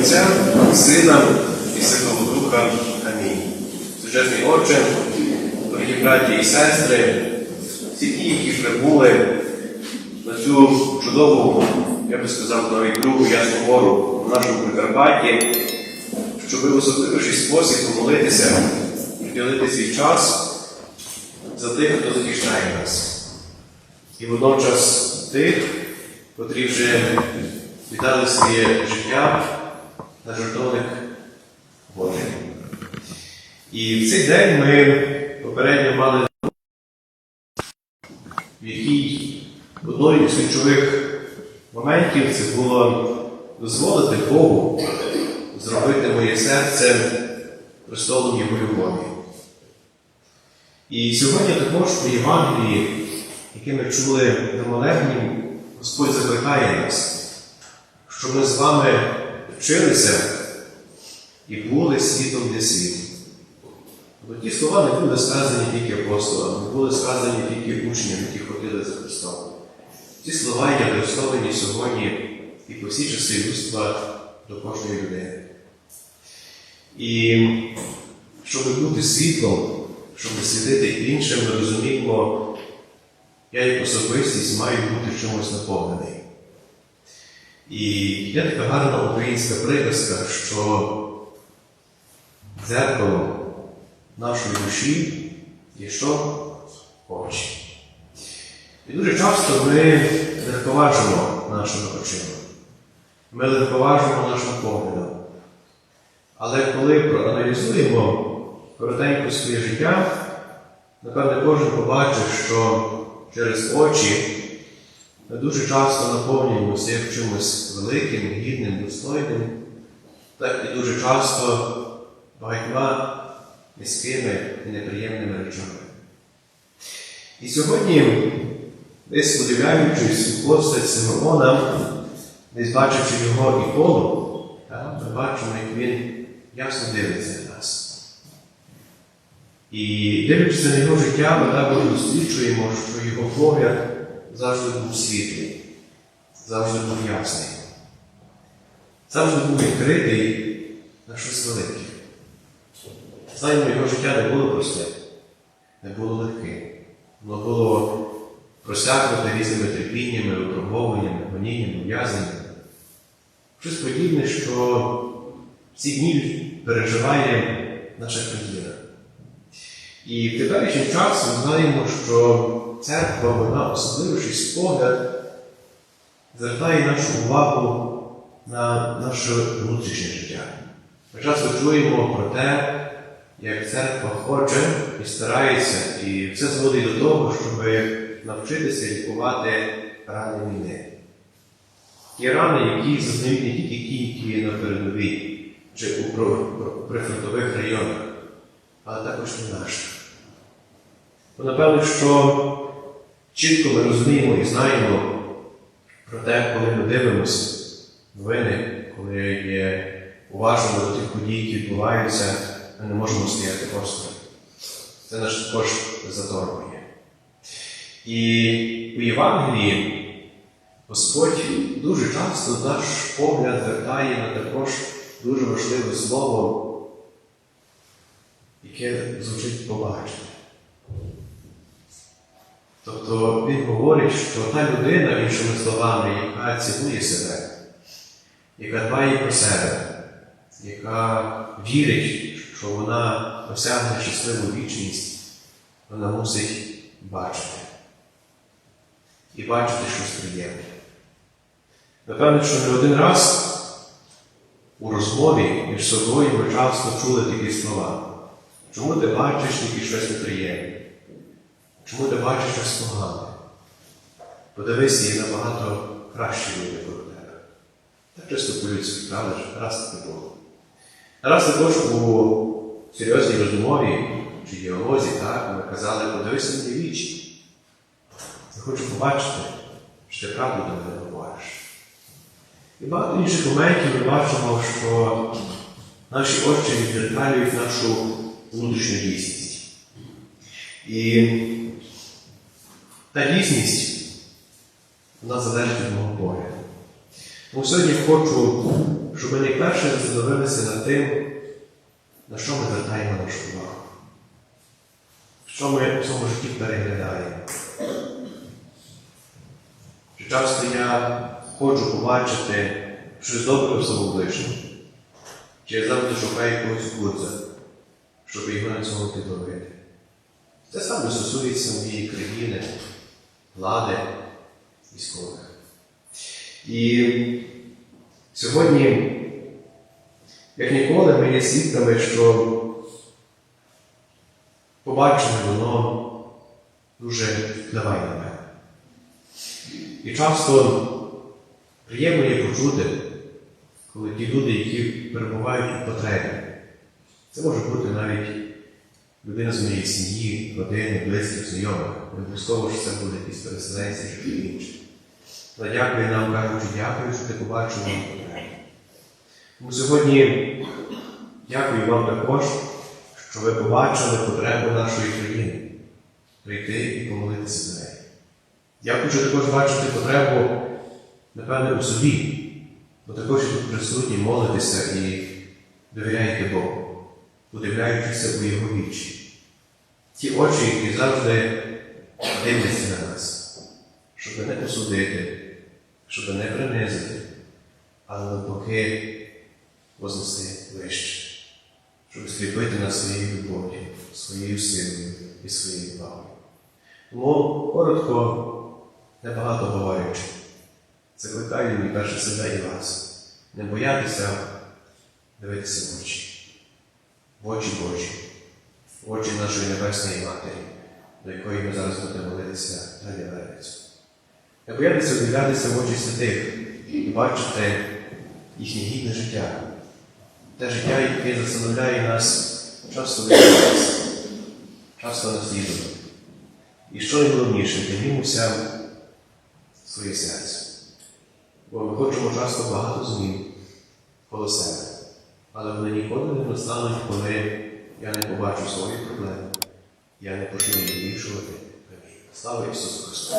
Отця, і Сина і Святого Духа. Амінь. Сучасний Отче, дорогі браті і сестри, всі ті, які прибули на цю чудову, я би сказав, навіть другу ясну гору в нашому Прикарпатті, щоб особливий спосіб помолитися, приділити свій час за тих, хто захищає нас. І водночас тих, котрі вже віддали своє життя на жертовник Божий. І в цей день ми попередньо мали, в якій одною із ключових моментів це було дозволити Богу зробити моє серце престолом Його любові. І сьогодні також в Євангелії, яке ми чули на молебні, Господь закликає нас, щоб ми з вами вчилися і були світом для світу. Бо ті слова не були сказані тільки апостолам, не були сказані тільки учням, які ходили за Христом. Ці слова є адресовані сьогодні і по всі часи людства до кожної людини. І щоб бути світлом, щоб світити іншим, ми розуміємо, я як особистість маю бути чимось наповнений. І є така гарна українська приказка, що дзеркало нашої душі є що? Очі. І дуже часто ми легковажимо нашими очима. Ми легковажимо нашим поглядом. Але коли проаналізуємо коротенько своє життя, напевне, кожен побачить, що через очі ми дуже часто наповнюємося чимось великим, гідним, достойним, так і дуже часто багатьма низькими і неприємними речами. І сьогодні, десь подивляючись у постать Симеона, десь бачачи його ікону, ми бачимо, як він ясно дивиться на нас. І дивлячись на його життя, ми також досліджуємо, що його погляд завжди був світлий, завжди був ясний, завжди був відкритий на щось велике. Знаємо, його життя не було просте, не було легке. Воно було просякнуте різними терпіннями, випробовуваннями, гоніннями, ув'язненнями. Щось подібне, що ці дні переживає наша країна. І в теперішній час знаємо, що церква, вона особливий погляд, звертає нашу увагу на наше внутрішнє життя. Ми часто чуємо про те, як церква хоче і старається, і все зводить до того, щоб навчитися лікувати рани війни. Ті рани, які зазнають не тільки ті, які є на передовій чи у прифронтових районах, але також і наші. Бо напевно, що чітко ми розуміємо і знаємо про те, коли ми дивимося новини, коли є уважно до тих подій, які відбуваються, ми не можемо стояти осторонь. Це нас також заторгує. І у Євангелії Господь дуже часто наш погляд звертає на також дуже важливе слово, яке звучить побачення. Тобто він говорить, що та людина, іншими словами, яка цінує себе, яка дбає про себе, яка вірить, що вона осягне щасливу вічність, вона мусить бачити. І бачити щось приємне. Напевно, що не один раз у розмові між собою ми часто чули такі слова. Чому ти бачиш тільки щось неприємне? Чому ти бачиш щось погане? Подивися, є набагато кращі люди про тебе. Так чисто по-людськи, правда? Раз таке було. Раз також у серйозній розмові чи діалозі, так, ми казали, подивися мені вічі. Я хочу побачити, що ти правду до мене говориш. І багато інших моментів ми бачимо, що наші очі відзеркалюють нашу внутрішню дійсність. І та дійсність вона залежить від мого погляду. Тому сьогодні хочу, щоб ми найперше задивилися над тим, на що ми звертаємо нашу увагу. Що ми в цьому житті переглядаємо? Чи часто я хочу побачити щось добре в своєму ближньому? Чи я завжди шукаю якогось курса, щоб його на цьому підловити? Це саме стосується моєї країни, влади, військових. І сьогодні, як ніколи, ми є свідками, що побачене воно дуже впливає на мене. І часто приємно є почути, коли ті люди, які перебувають у потребі, це може бути навіть людина з моєї сім'ї, родини, близьких, знайомих. Не обов'язково, що це буде якісь переселенці чи інший. Але дякую нам, кажучи, дякую, що ти побачив потребу. Тому сьогодні дякую вам також, що ви побачили потребу нашої країни прийти і помолитися за неї. Дякую, що також бачите потребу, напевне, у собі, бо також тут присутні молитеся і довіряєте Богу, подивляючися у Його вічі. Ті очі, які завжди дивляться на нас, щоб не осудити, щоб не принизити, але навпаки вознести вище, щоб скріпити нас своєю любов'ю, своєю силою і своєю вагою. Тому коротко, небагато говорячи, закликаю мені перше себе і вас. Не боятися дивитися в очі, в очі Божі, очі нашої Небесної Матері, до якої ми зараз будемо молитися на Верницю. Не боятися дивлятися в очі святих і бачити їхнє гідне життя, те життя, яке застановляє нас часто відбуватися, часто наслідувати. І що найголовніше, дивімося своє серце. Бо ми хочемо часто багато змін коло себе. Але вони ніколи не настануть, коли я не побачу свої проблеми, я не почну їх вирішувати. Слава Ісусу Христу!